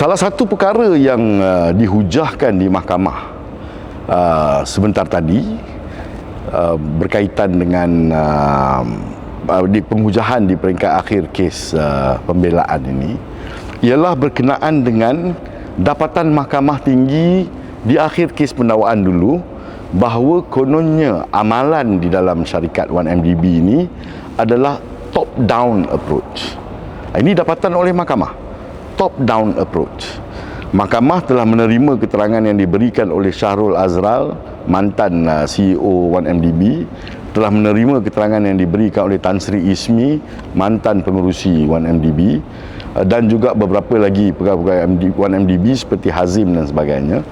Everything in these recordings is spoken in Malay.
salah satu perkara yang uh, dihujahkan di mahkamah uh, sebentar tadi uh, berkaitan dengan uh, uh, di penghujahan di peringkat akhir kes uh, pembelaan ini ialah berkenaan dengan dapatan mahkamah tinggi di akhir kes pendakwaan dulu bahawa kononnya amalan di dalam syarikat 1MDB ini adalah top down approach. Ini dapatan oleh mahkamah. Top down approach. Mahkamah telah menerima keterangan yang diberikan oleh Syahrul Azral, mantan uh, CEO 1MDB, telah menerima keterangan yang diberikan oleh Tan Sri Ismi, mantan pengurusi 1MDB uh, dan juga beberapa lagi pegawai-pegawai 1MDB seperti Hazim dan sebagainya.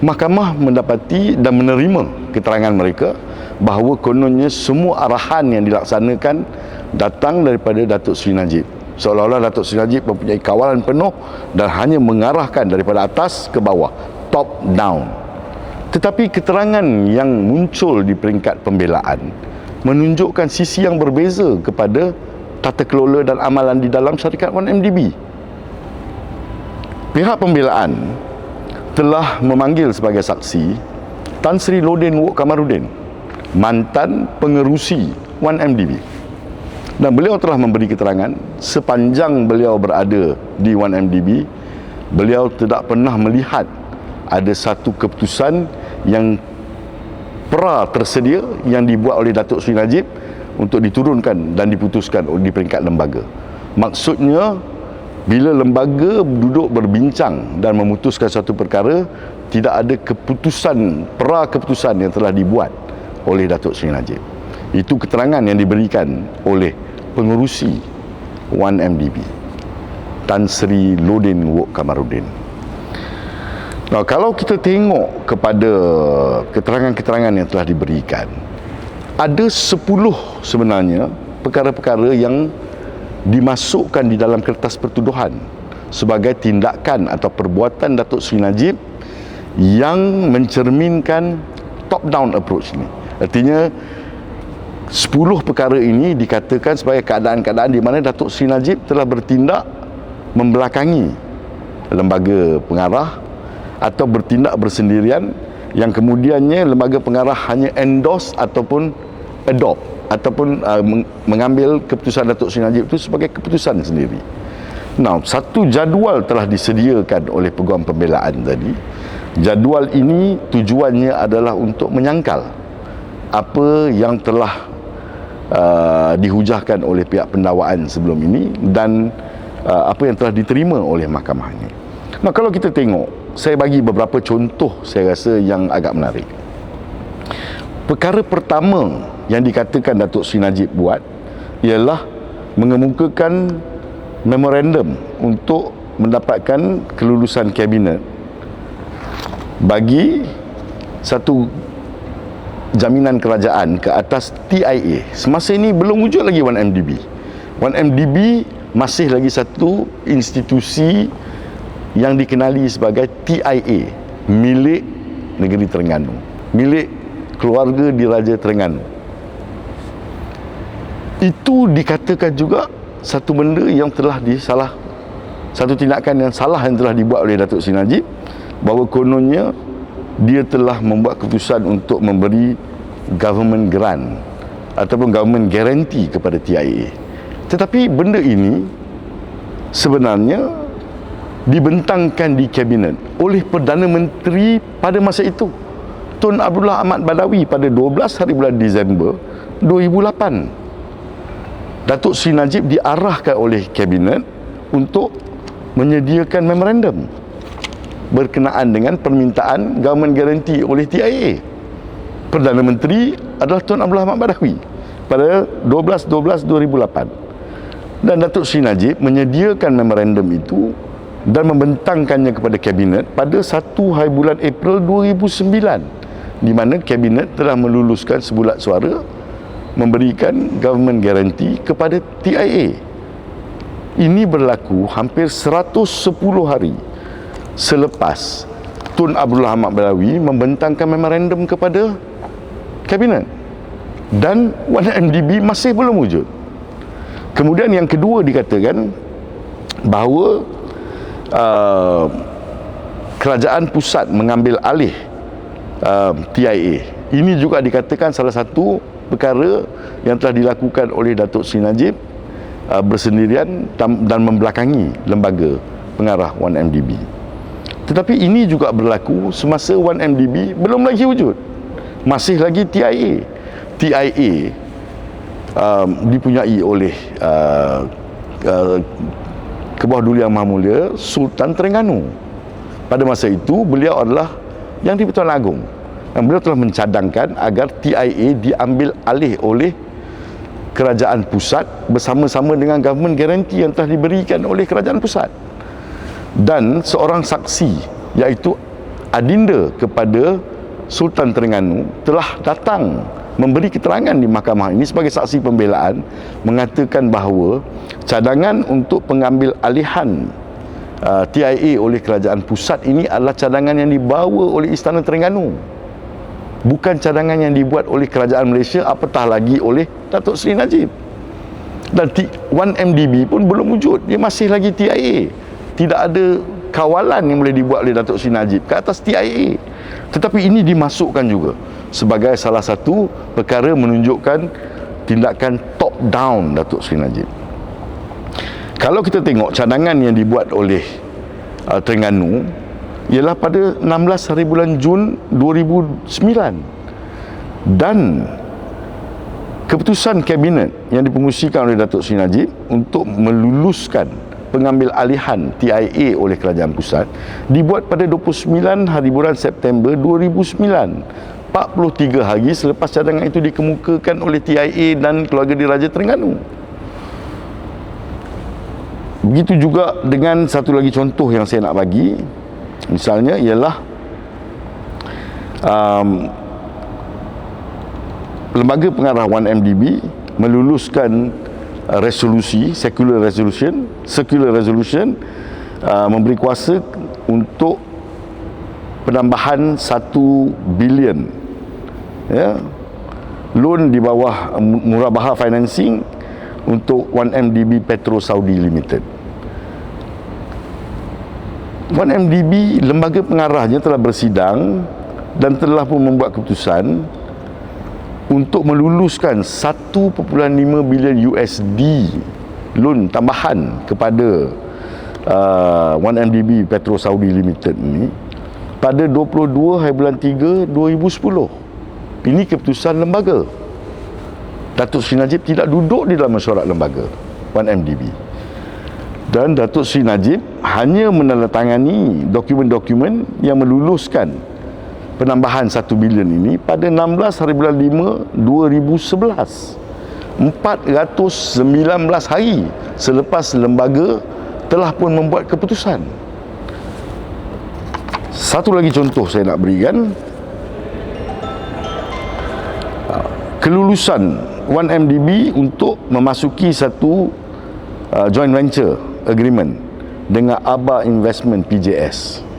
Mahkamah mendapati dan menerima keterangan mereka bahawa kononnya semua arahan yang dilaksanakan datang daripada Datuk Seri Najib. Seolah-olah Datuk Seri Najib mempunyai kawalan penuh dan hanya mengarahkan daripada atas ke bawah, top down. Tetapi keterangan yang muncul di peringkat pembelaan menunjukkan sisi yang berbeza kepada tata kelola dan amalan di dalam syarikat 1MDB. Pihak pembelaan telah memanggil sebagai saksi Tan Sri Lodin Wok Kamarudin, mantan pengerusi 1MDB. Dan beliau telah memberi keterangan sepanjang beliau berada di 1MDB, beliau tidak pernah melihat ada satu keputusan yang pra tersedia yang dibuat oleh Datuk Seri Najib untuk diturunkan dan diputuskan di peringkat lembaga. Maksudnya bila lembaga duduk berbincang dan memutuskan satu perkara tidak ada keputusan pra keputusan yang telah dibuat oleh Datuk Seri Najib itu keterangan yang diberikan oleh pengurusi 1MDB Tan Sri Lodin Wok Kamarudin Nah, kalau kita tengok kepada keterangan-keterangan yang telah diberikan, ada 10 sebenarnya perkara-perkara yang dimasukkan di dalam kertas pertuduhan sebagai tindakan atau perbuatan Datuk Seri Najib yang mencerminkan top down approach ini. Artinya 10 perkara ini dikatakan sebagai keadaan-keadaan di mana Datuk Seri Najib telah bertindak membelakangi lembaga pengarah atau bertindak bersendirian yang kemudiannya lembaga pengarah hanya endorse ataupun adopt ataupun uh, mengambil keputusan Datuk Seri Najib itu sebagai keputusan sendiri. Now, satu jadual telah disediakan oleh peguam pembelaan tadi. Jadual ini tujuannya adalah untuk menyangkal apa yang telah uh, dihujahkan oleh pihak pendakwaan sebelum ini dan uh, apa yang telah diterima oleh mahkamah ini. Nah, kalau kita tengok, saya bagi beberapa contoh saya rasa yang agak menarik. Perkara pertama yang dikatakan Datuk Sri Najib buat ialah mengemukakan memorandum untuk mendapatkan kelulusan kabinet bagi satu jaminan kerajaan ke atas TIA. Semasa ini belum wujud lagi 1MDB. 1MDB masih lagi satu institusi yang dikenali sebagai TIA milik negeri Terengganu, milik keluarga diraja Terengganu itu dikatakan juga satu benda yang telah disalah satu tindakan yang salah yang telah dibuat oleh Datuk Seri Najib bahawa kononnya dia telah membuat keputusan untuk memberi government grant ataupun government guarantee kepada TIA tetapi benda ini sebenarnya dibentangkan di kabinet oleh Perdana Menteri pada masa itu Tun Abdullah Ahmad Badawi pada 12 hari bulan Disember 2008 Datuk Sri Najib diarahkan oleh kabinet untuk menyediakan memorandum berkenaan dengan permintaan government guarantee oleh TIA. Perdana Menteri adalah Tuan Abdullah Ahmad Badawi pada 12-12-2008. Dan Datuk Sri Najib menyediakan memorandum itu dan membentangkannya kepada kabinet pada 1 hari bulan April 2009 di mana kabinet telah meluluskan sebulat suara memberikan government guarantee kepada TIA. Ini berlaku hampir 110 hari selepas Tun Abdullah Ahmad Balawi membentangkan memorandum kepada kabinet dan 1MDB masih belum wujud. Kemudian yang kedua dikatakan bahawa uh, kerajaan pusat mengambil alih uh, TIA. Ini juga dikatakan salah satu perkara yang telah dilakukan oleh Datuk Sri Najib uh, bersendirian dan membelakangi lembaga pengarah 1MDB. Tetapi ini juga berlaku semasa 1MDB belum lagi wujud. Masih lagi TIA. TIA um, dipunyai oleh uh, uh, Kebawah Duli Yang Maha Mulia Sultan Terengganu. Pada masa itu beliau adalah yang di Pertuan Agong. Dan beliau telah mencadangkan agar TIA diambil alih oleh kerajaan pusat bersama-sama dengan government guarantee yang telah diberikan oleh kerajaan pusat. Dan seorang saksi iaitu adinda kepada Sultan Terengganu telah datang memberi keterangan di mahkamah ini sebagai saksi pembelaan mengatakan bahawa cadangan untuk pengambil alihan uh, TIA oleh kerajaan pusat ini adalah cadangan yang dibawa oleh Istana Terengganu. Bukan cadangan yang dibuat oleh kerajaan Malaysia apatah lagi oleh Datuk Seri Najib. Dan 1MDB pun belum wujud. Dia masih lagi TIA tidak ada kawalan yang boleh dibuat oleh Datuk Seri Najib ke atas TIA tetapi ini dimasukkan juga sebagai salah satu perkara menunjukkan tindakan top down Datuk Seri Najib. Kalau kita tengok cadangan yang dibuat oleh uh, Terengganu ialah pada 16 hari bulan Jun 2009 dan keputusan kabinet yang dipengusikan oleh Datuk Seri Najib untuk meluluskan pengambil alihan TIA oleh kerajaan pusat dibuat pada 29 hari bulan September 2009 43 hari selepas cadangan itu dikemukakan oleh TIA dan keluarga diraja Terengganu. Begitu juga dengan satu lagi contoh yang saya nak bagi. Misalnya ialah um, lembaga pengarah 1MDB meluluskan resolusi secular resolution secular resolution uh, memberi kuasa untuk penambahan 1 bilion ya. Loan di bawah murabahah financing untuk 1MDB Petro Saudi Limited. 1MDB lembaga pengarahnya telah bersidang dan telah pun membuat keputusan untuk meluluskan 1.5 bilion USD loan tambahan kepada uh, 1MDB Petro Saudi Limited ni pada 22 hari bulan 3 2010 ini keputusan lembaga. Datuk Sri Najib tidak duduk di dalam mesyuarat lembaga 1MDB dan Datuk Sri Najib hanya menandatangani dokumen-dokumen yang meluluskan penambahan 1 bilion ini pada 16 hari bulan 5 2011 419 hari selepas lembaga telah pun membuat keputusan. Satu lagi contoh saya nak berikan. Kelulusan 1MDB untuk memasuki satu uh, joint venture agreement dengan ABA Investment PJS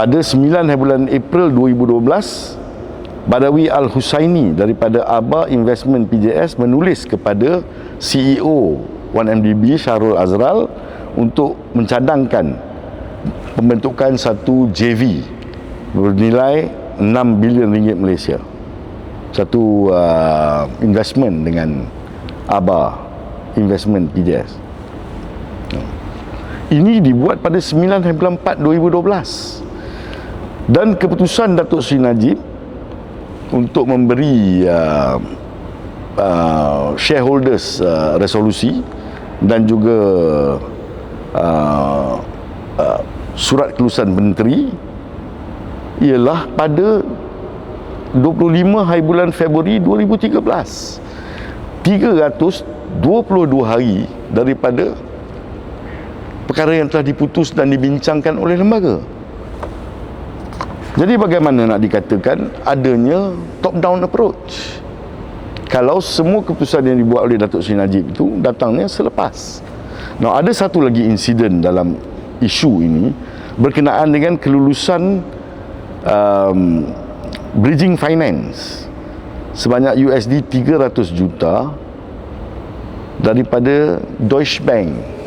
pada 9 bulan April 2012 Badawi Al-Husaini daripada ABA Investment PJS menulis kepada CEO 1MDB Syarul Azral untuk mencadangkan pembentukan satu JV bernilai 6 bilion ringgit Malaysia. Satu uh, investment dengan ABA Investment PJS ini dibuat pada 9 bulan 4 2012 dan keputusan Datuk Sri Najib untuk memberi uh, uh, shareholders uh, resolusi dan juga uh, uh, surat kelulusan menteri ialah pada 25 hari bulan Februari 2013 322 hari daripada perkara yang telah diputus dan dibincangkan oleh lembaga jadi bagaimana nak dikatakan adanya top down approach? Kalau semua keputusan yang dibuat oleh Datuk Seri Najib itu datangnya selepas. Nah, ada satu lagi insiden dalam isu ini berkenaan dengan kelulusan um, bridging finance sebanyak USD 300 juta daripada Deutsche Bank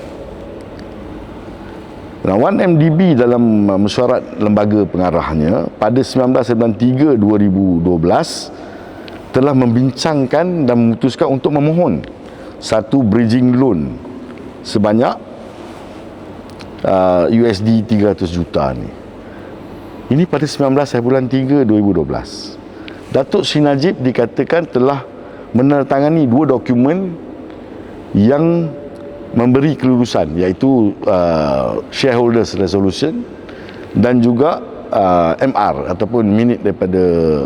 Nah, 1MDB dalam uh, mesyuarat lembaga pengarahnya pada 1993 2012 telah membincangkan dan memutuskan untuk memohon satu bridging loan sebanyak uh, USD 300 juta ni. Ini pada 19 bulan 3 2012. Datuk Sri Najib dikatakan telah menandatangani dua dokumen yang memberi kelulusan iaitu uh, shareholders resolution dan juga uh, MR ataupun minit daripada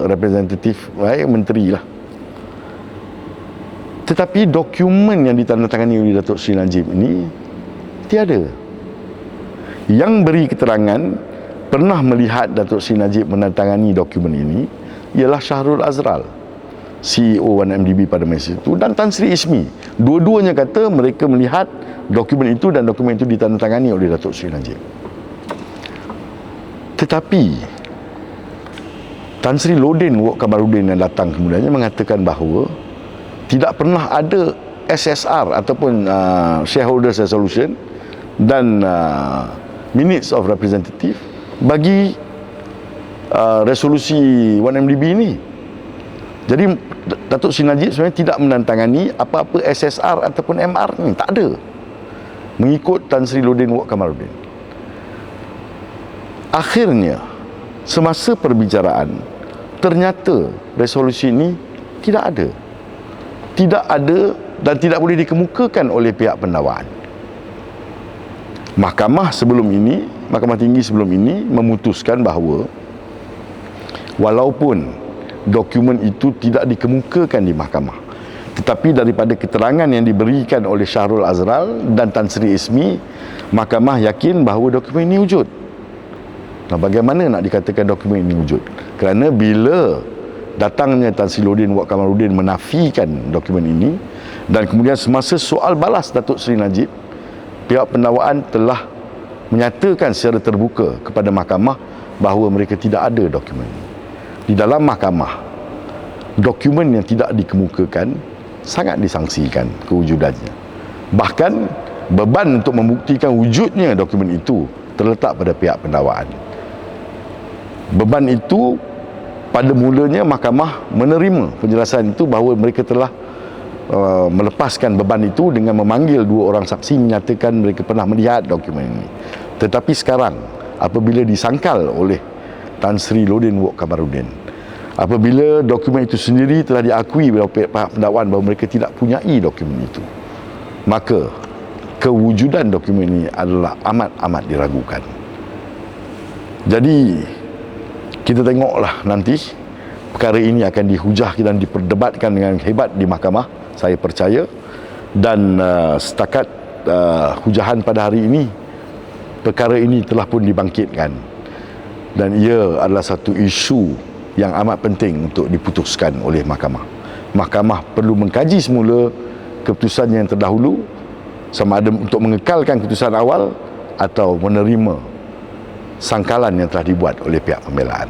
representatif eh, menteri lah tetapi dokumen yang ditandatangani oleh Datuk Sri Najib ini tiada yang beri keterangan pernah melihat Datuk Sri Najib menandatangani dokumen ini ialah Syahrul Azral CEO 1MDB pada masa itu dan Tan Sri Ismi. Dua-duanya kata mereka melihat dokumen itu dan dokumen itu ditandatangani oleh Datuk Sri Najib. Tetapi Tan Sri Lodin Wok Kamarudin yang datang kemudiannya mengatakan bahawa tidak pernah ada SSR ataupun uh, shareholders resolution dan uh, minutes of representative bagi uh, resolusi 1MDB ini jadi Datuk Sri Najib sebenarnya tidak menantangani apa-apa SSR ataupun MR ni. Tak ada. Mengikut Tan Sri Lodin Wak Kamaruddin. Akhirnya, semasa perbicaraan, ternyata resolusi ini tidak ada. Tidak ada dan tidak boleh dikemukakan oleh pihak pendawaan. Mahkamah sebelum ini, Mahkamah Tinggi sebelum ini memutuskan bahawa walaupun dokumen itu tidak dikemukakan di mahkamah. Tetapi daripada keterangan yang diberikan oleh Syahrul Azral dan Tan Sri Ismi mahkamah yakin bahawa dokumen ini wujud. Nah bagaimana nak dikatakan dokumen ini wujud? Kerana bila datangnya Tan Sri Lodin Wak Kamarudin menafikan dokumen ini dan kemudian semasa soal balas Datuk Sri Najib pihak pendawaan telah menyatakan secara terbuka kepada mahkamah bahawa mereka tidak ada dokumen ini di dalam mahkamah dokumen yang tidak dikemukakan sangat disangsikan kewujudannya. Bahkan beban untuk membuktikan wujudnya dokumen itu terletak pada pihak pendawaan. Beban itu pada mulanya mahkamah menerima penjelasan itu bahawa mereka telah uh, melepaskan beban itu dengan memanggil dua orang saksi menyatakan mereka pernah melihat dokumen ini. Tetapi sekarang apabila disangkal oleh Tan Sri Lodin Wok Kamarudin. Apabila dokumen itu sendiri telah diakui oleh pihak pendakwaan bahawa mereka tidak punyai dokumen itu, maka kewujudan dokumen ini adalah amat-amat diragukan. Jadi, kita tengoklah nanti perkara ini akan dihujah dan diperdebatkan dengan hebat di mahkamah, saya percaya. Dan uh, setakat uh, hujahan pada hari ini, perkara ini telah pun dibangkitkan dan ia adalah satu isu yang amat penting untuk diputuskan oleh mahkamah. Mahkamah perlu mengkaji semula keputusan yang terdahulu sama ada untuk mengekalkan keputusan awal atau menerima sangkalan yang telah dibuat oleh pihak pembelaan.